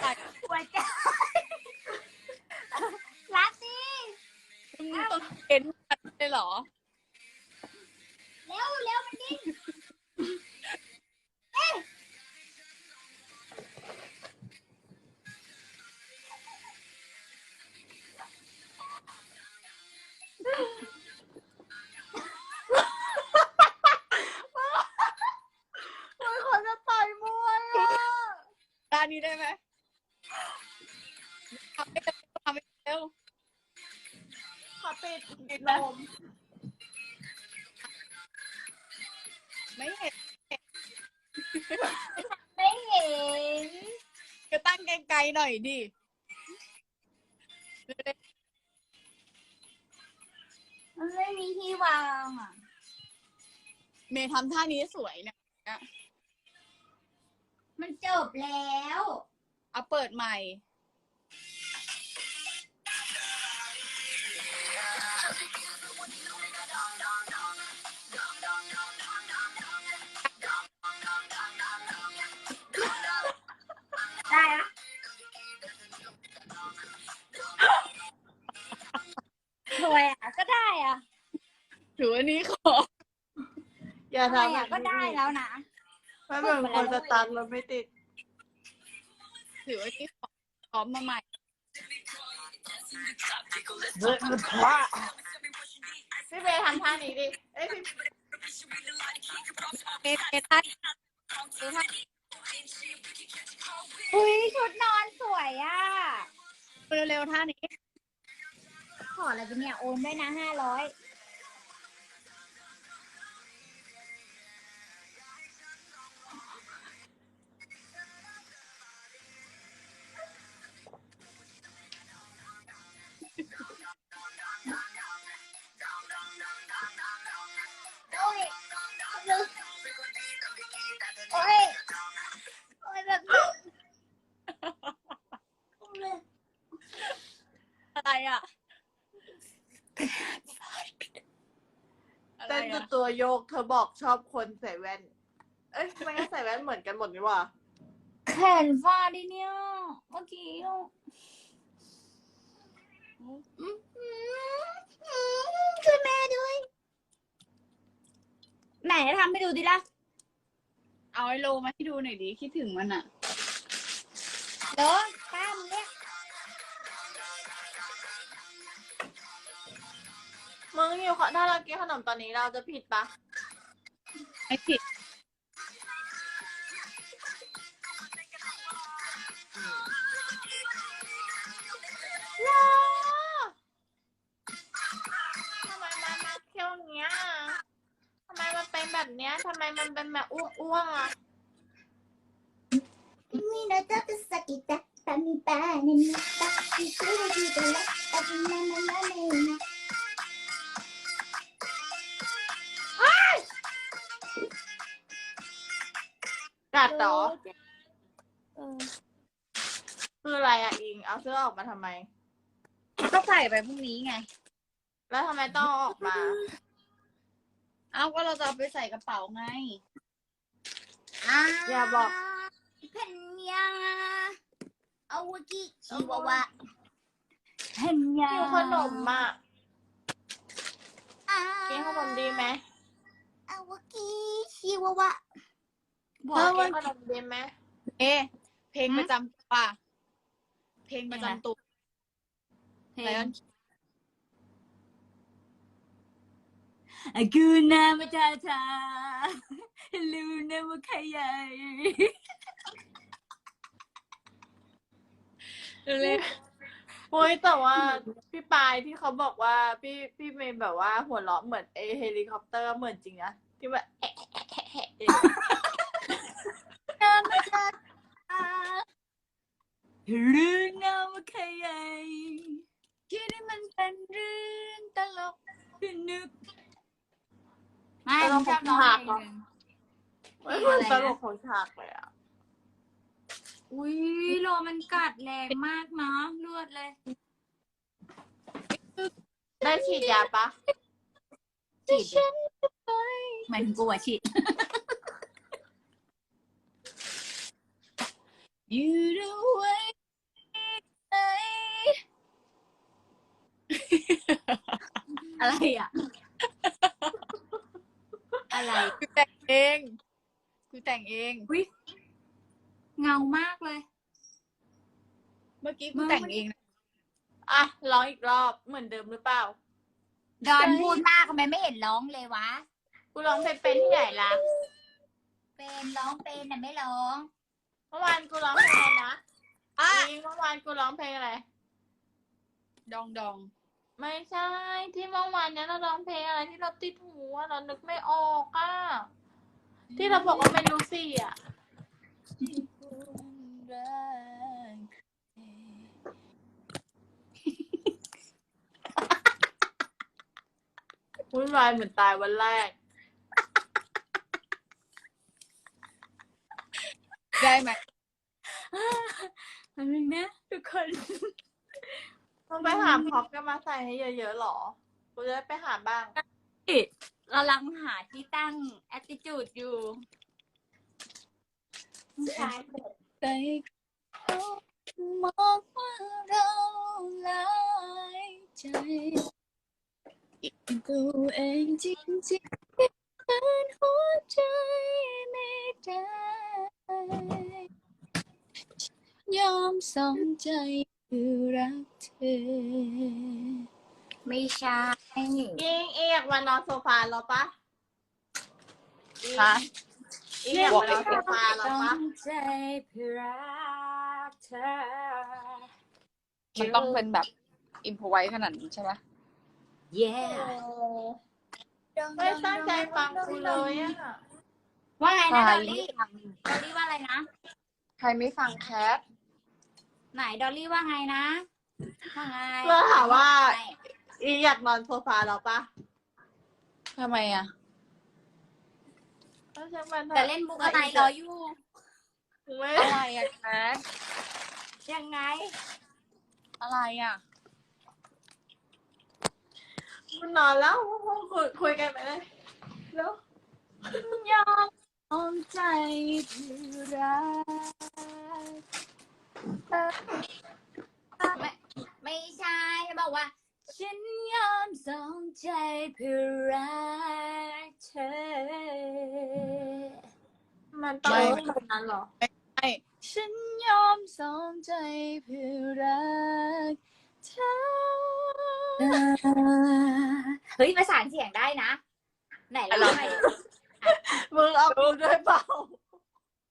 ใส่หัวใจรักดิมึงต้องเห็นมันเลยเหรอ เร็วเร็วมันดิ้นโอ้ยคนจะต่อยมวยอะด้านนี้ได้ไหม ทำให้เร็วทำให้เร็วขอปิดปิดลมไม่เห็น ไม่เห็น ก็ตั้งไกลๆหน่อยดิมันไม่มีที่วางอะ เมย์ทำท่านี้สวยเนี่ย มันจบแล้ว เอาเปิดใหม่ ได้อะสวยอะก็ได้อะถือว่านี้ขอ อย่าสวยทำอะก็ได้แล้วนะ ไม่เหมือนคนสตาร์ทรถไม่ติด ถือว่านี้ขอพร้อมมาใหม่เฮ้ยมันพระพี่เบย์ทำท่านี้ดิเอ้ยพี่เมย์เมย์ท่าดูท่าอุ้ยชุดนอนสวยอะ เร็วๆท่านี้ ขออะไรไปเนี่ย โอนด้วยนะห้าร้อย กเธอบอกชอบคนใส่แว่น เอ้ยทำไมก็ใส่แว่นเหมือนกันหมดนี่หวะแขนฟาดดิเนี่ยเมื่อกี้อะช่วยแม่ด้วย ไหนทำให้ดูดิล่ะ เอาไอ้โลมาให้ดูหน่อยดิ คิดถึงมันอะเดี๋ย มึงอยู่ขอถ้าเรากินขนมตอนนี้เราจะผิดปะไม่ผิดว้าทำไมมันมาเที่ยวเงี้ยทำไมมันเป็นแบบเนี้ยทำไมมันเป็นแบบอ้วงๆอะมีนาตาตสกิตะตามีปานินตาอีกทีดีกันละ ตาบินานานาเนนะกัดเหรอเออคืออะไรอะอิง เอาเสื้อออกมาทำไม ก็ใส่ไปพรุ่งนี้ไง แล้วทำไมต้องเอาออกมา เอาก็เราจะเอาไปใส่กระเป๋าไง อย่าบอก เพนยาอาวากิชิวาวะเพนยากินขนมอะกินขนมดีไหมอาวากิชิวาวะ บอกเธอเอกินงขนมดีไหมเอะเพลงประจำตัวเพลงประจำตัวเพลไลออนอากูนามาจาจาลูนามาขยายเร็วโอ้ยแต่ว่าพี่ปายที่เขาบอกว่าพี่พี่เมย์แบบว่าหัวเราะเหมือนเอเฮลิคอปเตอร์เหมือนจริงนะที่แบบแอะแอะแอะแอะ แอะนามาจาจาลูนามาขยายคิดให้มันเป็นเรื่องตลกนึกไม่ผมชอบร้องเพลงหนึ่งไม่เหมือนตลกของฉากเลยอะ อุ้ยโลมันกัดแรงมากเนาะรวดเลย ได้ฉีดยาปะฉีดหมายถึงกูอะฉีด อยู่ด้วยใจอะไรอะ อะไรกูแต่งเองกูแต่งเอง อุ้ยเงามากเลย เมื่อกี้กูแต่งเองนะอะร้องอีกรอบเหมือนเดิมหรือเปล่า ดอนพูดมากทำไมไม่เห็นร้องเลยวะ กูร้องเป็นเป็นที่ไหนล่ะ เป็นร้องเป็นแต่ไม่ร้อง เมื่อวานกูร้องเพลงอะไรนะอะจริงเมื่อวานกูร้องเพลงอะไร ดองดองไม่ใช่ที่เมื่อวานเนี้ยเราร้องเพลงอะไรที่เราติดหูอะเรานึกไม่ออกอะที่เราบอกว่าเป็นลูซี่อะวุ่นวายเหมือนตายวันแรก ได้ไหมอันนึงนะทุกคน ต้องไปหาพ็อปกันมาใส่ให้เยอะๆหรอ กูจะได้ไปหาบ้างเราลังหาที่ตั้ง attitude อยู่ใช่ใจมองว่าเราหลายใจอีกตัวเองจริงๆเป็นหัวใจไม่ได้ ยอมสองใจคือรักเธอ ไม่ใช่อิงอิงอยากมานอนโซฟาเราปะอิงฮะอิงอยากมานอนโซฟาเราปะใจเพื่อรักเธอมันต้องเป็นแบบอิมพอไว้ขนาดนี้ใช่ไหม yeah ไม่ตั้งใจฟังกูเลยอะ ว่าไงนะใช่ดอลลี่ดอลลี่ว่าอะไรนะ ใครไม่ฟังแคทไหนดอลลี่ว่าไงนะว่าไงเพื่อหาว่าอิงอยากนอนโซฟาเราปะทำไมอะก็ช่างมันถอะแต่เล่นมุกอะไรรออยู่ไม่อะไรอะแคทยังไง อะไรอะมันนอนแล้วคุยคุยกันไปเลยแล้วยอม อมใจเพื่อรักไม่ไม่ใช่บอกว่า ฉันยอมสองใจเพื่อรักเธอ มันต้องแบบนั้นเหรอใช่ฉันยอมสองใจเพื่อรักเธอ เฮ้ยประสานเสียงได้นะ ไหนลองให้มึ งเอากูด้วยเปล่า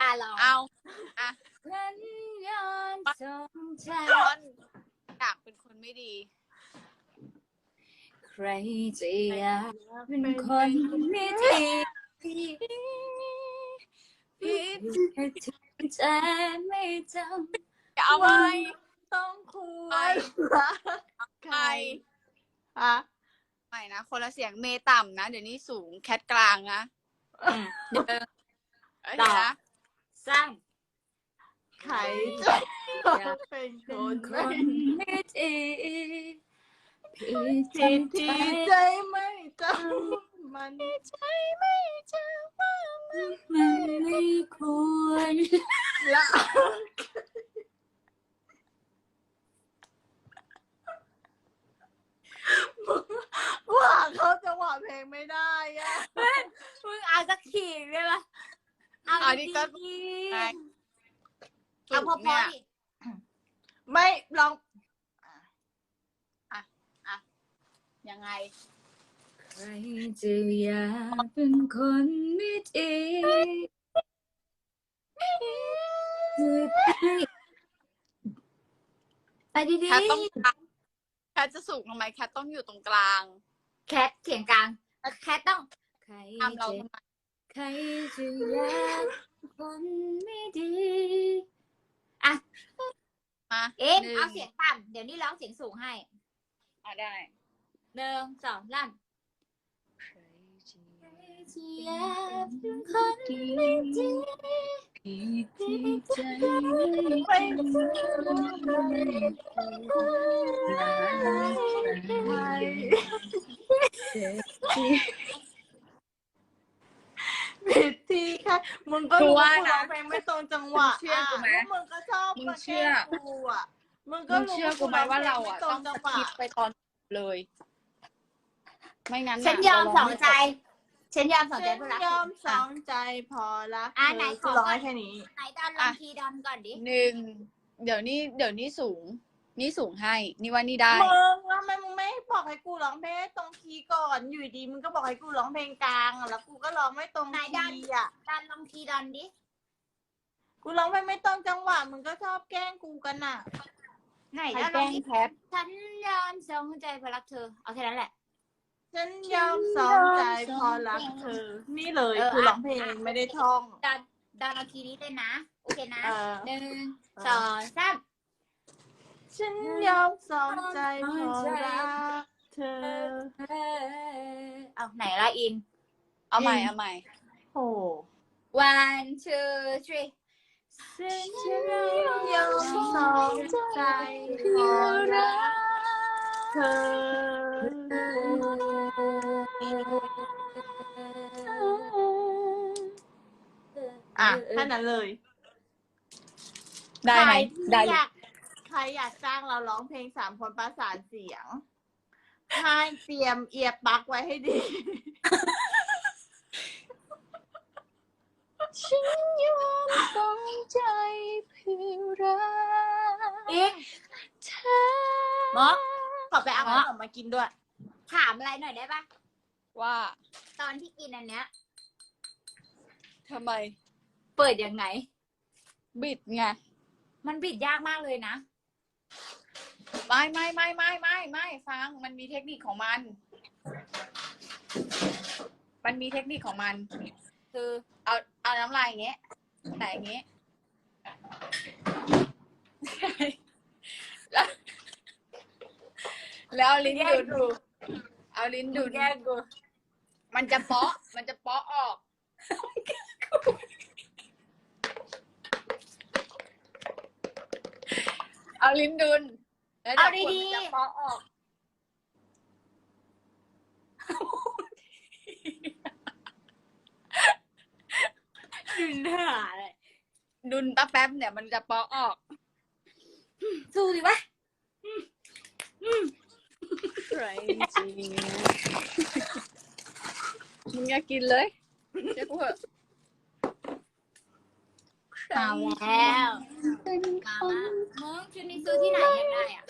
อะลองเอาฉันยอมสองใจตอนอยากเป็นคนไม่ดี ใครจะอยากเป็นคนไม่ดีพี่ถึงใจไม่จำจะเอาไว้ต้องคุยใครฮะใหม่นะ คนละเสียงเมย์ต่ำนะ เดี๋ยวนี้สูงแคทกลางนะ เดี๋ยวเอ้ยต่อนะสร้างใครจะต้องเป็นคเป็นนคไม่นไม่ดีพี่ผิดที่ที่ใจไม่จำมันใจไม่เจอว่ามันไม่ควรละ ว่าเขาจังหวะเพลงไม่ได้อะ มึงเอาสัก ขีดได้ปะเอาอันนี้ก็ดีได้ๆเอาพอเนี่ยๆดิไม่ลองยังไง ใครจะอยากเป็นคนไม่ดีไปดีแคทต้องแคทจะสูงทำไมแคทต้องอยู่ตรงกลาง ๆแคทเขียงกลางแคทต้อง ใครทำเราจะทำไม ใครจะอยากเป็นคนไม่ดีมาเอ๊ะหนึ่งเอาเสียงต่ำเดี๋ยวนี้ร้องเสียงสูงให้อะได้ หนึ่งสองลั่นใครจะอยากเป็นคนไม่ดีพี่ที่ใจไม่ผิดที่แค่ มึงก็รู้ว่ากูร้องเพลงไม่ตรงจังหวะอะแล้วมึงก็ชอบมาแกล้งกูอะมึงก็มึงรู้เชื่อกูไหมว่าเราอะตรต้องงจัสงหวะคิปไปตอนเลย ไม่งั้นฉันยอมเราสร้องใจฉันยอมสองใจฉันเพื่อรักยอมคุณสองใจพอรักอะเธไหนอขกูอร้องก่อนให้แค่นี้ไหนดอนลองคีย์ดอนก่อนดิหนึ่งเดี๋ยวนี้เดี๋ยวนี้สูง นี่สูงให้นี่ว่านี่ได้ มึงทำไมมึงไม่บอกให้กูร้องเพลงตรงคีย์ก่อน อยู่ดีมึงก็บอกให้กูร้องเพลงกลางอะแล้วกูก็ร้องไม่ตรงคีย์อะดอนลองคีย์ดอนดิ กูร้องไปไม่ตรงจังหวะมึงก็ชอบแกล้งกูกันอะไหนใครดอนแกลอล้งงดิแพทฉันยอมสองใจเพื่อรักเธอ เอาแค่นั้นแหละ ฉันยอมสองใจพอรักเธอ นี่เลยเออคือร้องเพลงไม่ได้ท่องดอนดอนเอาคีย์นี้เลยนะ โอเคนะเออ หนึ่งเออสองสาม ฉันยอมสองใจพอรักเธอ เอาไหนละอิน เอาใหม่จริงเอาใหม่ โอ้ one two three ฉันยอมสองใจพอรักเธอ อะแค่นั้นเลย ได้ไหมใครที่ได้อยากใครอยากจ้างเราร้องเพลงสามคนประสานเสียง ให้เตรียมเอียบปลั๊กไว้ให้ดี ฉันยอมสองใจเพื่อรักอิงเธอหมอขอไปเอาขนมมากินด้วย ถามอะไรหน่อยได้ปะว่าตอนที่กินอันเนี้ย ทำไม เปิดยังไง บิดไง มันบิดยากมากเลยนะ ไม่ไม่ไม่ไม่ไม่ไม่ฟัง มันมีเทคนิคของมัน มันมีเทคนิคของมัน คือเอาเอาน้ำลายอย่างเงี้ยไหนอย่างเงี้ยแล้วแล้วเอาลิ้นดุนเอาลิ้นดุนแย่กูมันจะเปาะ มันจะเปาะออก เอาลิ้นดุน แล้วดี๋ยวขวมันจะเปาะออกดึงหน้าเลยดุนแป๊บแป๊บๆเนี่ยมันจะเปาะออก สู้ดิวะใครจริงมึงอยากกินเลยเดี๋ยวกูเหอะมาแล้วเป็นคมานมามึงชุดนี้ซื้อที่ไหนยังได้อะ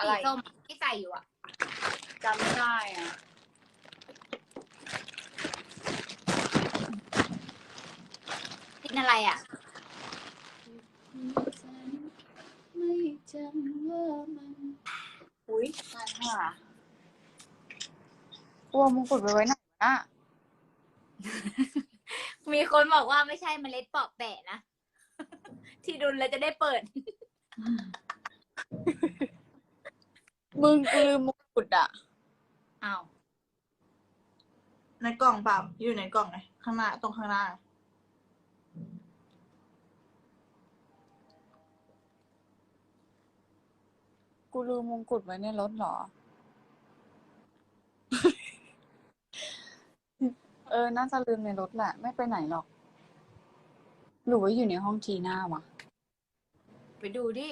อะไรสีส้มที่ใส่อยู่อะจำไม่ได้อะกินอะไรอะ ไม่จำว่ามันอุ้ยตายห่ากลัวมงกุฎไปไว้ไหนวะน่ะมีคนบอกว่าไม่ใช่เมล็ดเปาะแปะนะ ที่ดุนแล้วจะได้เปิด มึงกูลืมมงกุฎอะ อ้าวในกล่องเปล่าอยู่ในกล่องไงข้างหน้าตรงข้างหน้า กูลืมมงกุฎไว้ในรถเหรอ เออ น่าจะลืมในรถแหละ ไม่ไปไหนหรอก หรือว่าอยู่ในห้องทีหน้าวะ ไปดูดิ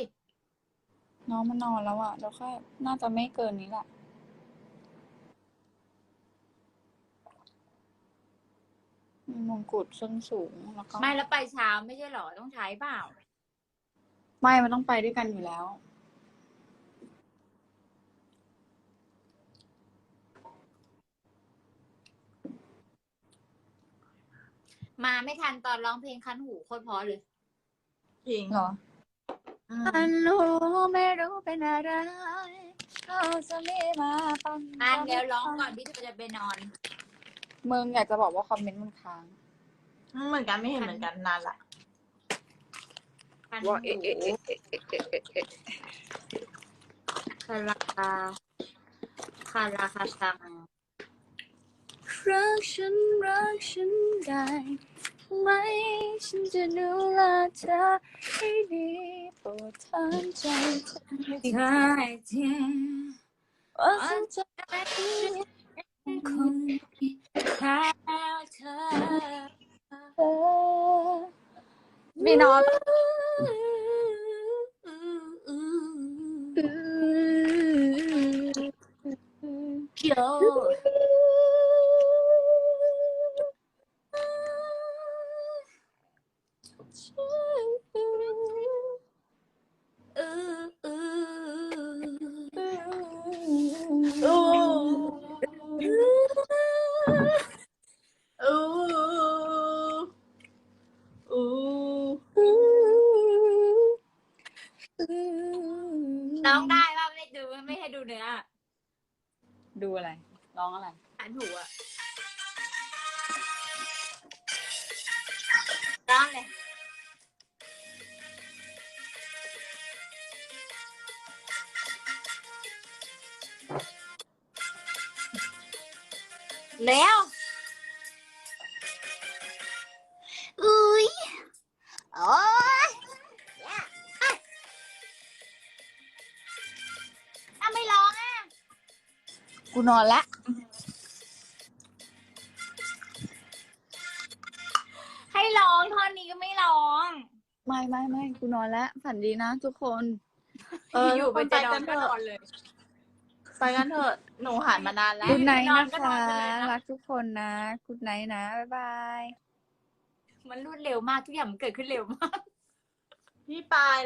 น้องมันนอนแล้วอะแล้วแค่น่าจะไม่เกินนี้แหละ มีมงกุฎส้นสูงแล้วก็ไม่แล้วไปเช้าไม่ใช่เหรอต้องใช้เปล่า ไม่มันต้องไปด้วยกันอยู่แล้ว มาไม่ทันตอนร้องเพลงคันหูโคตรเพอเลย จริง เหรอ อืมอันรู้ไม่รู้เป็นอะไรเขาจะไม่มาปังอ่านเดี๋ยวร้องก่อนที่เธอจะไปนอน มึงอยากจะบอกว่าคอมเมนต์มันค้างเหมือนกันไม่เห็นเหมือนกันนานละคันว่าหูเอ๊ะเอ๊ะเอ๊ะเอ๊ะเอ๊ะเอ๊ะเอ๊ะคาราคาราคาซังรักฉันรักฉันได้ไหมฉันจะดูแลเธอให้ดีโป รดถามใจเธอให้ดีใช่จริงว่าฉันคนแค่เธอเออมีนอน ร้องได้ว่าไม่ดูไม่ให้ดูเนื้อดูอะไร ร้องอะไร อ่านถูกอะร้องเลย แล้ว กูนอนละ ให้ร้องท่อนนี้ก็ไม่ร้อง ไม่ไม่ไม่กูนอนละฝันดีนะทุกคน เอออยู่ทุกไปคนจะไปนอกันนก็เถนออะนเลย ไปกันเถอะหนูหายมานานแล้วคุณไนท์นอนนะก็นอคะนไปเลยนะ รักทุกคนนะคุณไนท์นะบ๊ายบาย มันรวดเร็วมากทุกอย่างมันเกิดขึ้นเร็วมาก พี่ปาย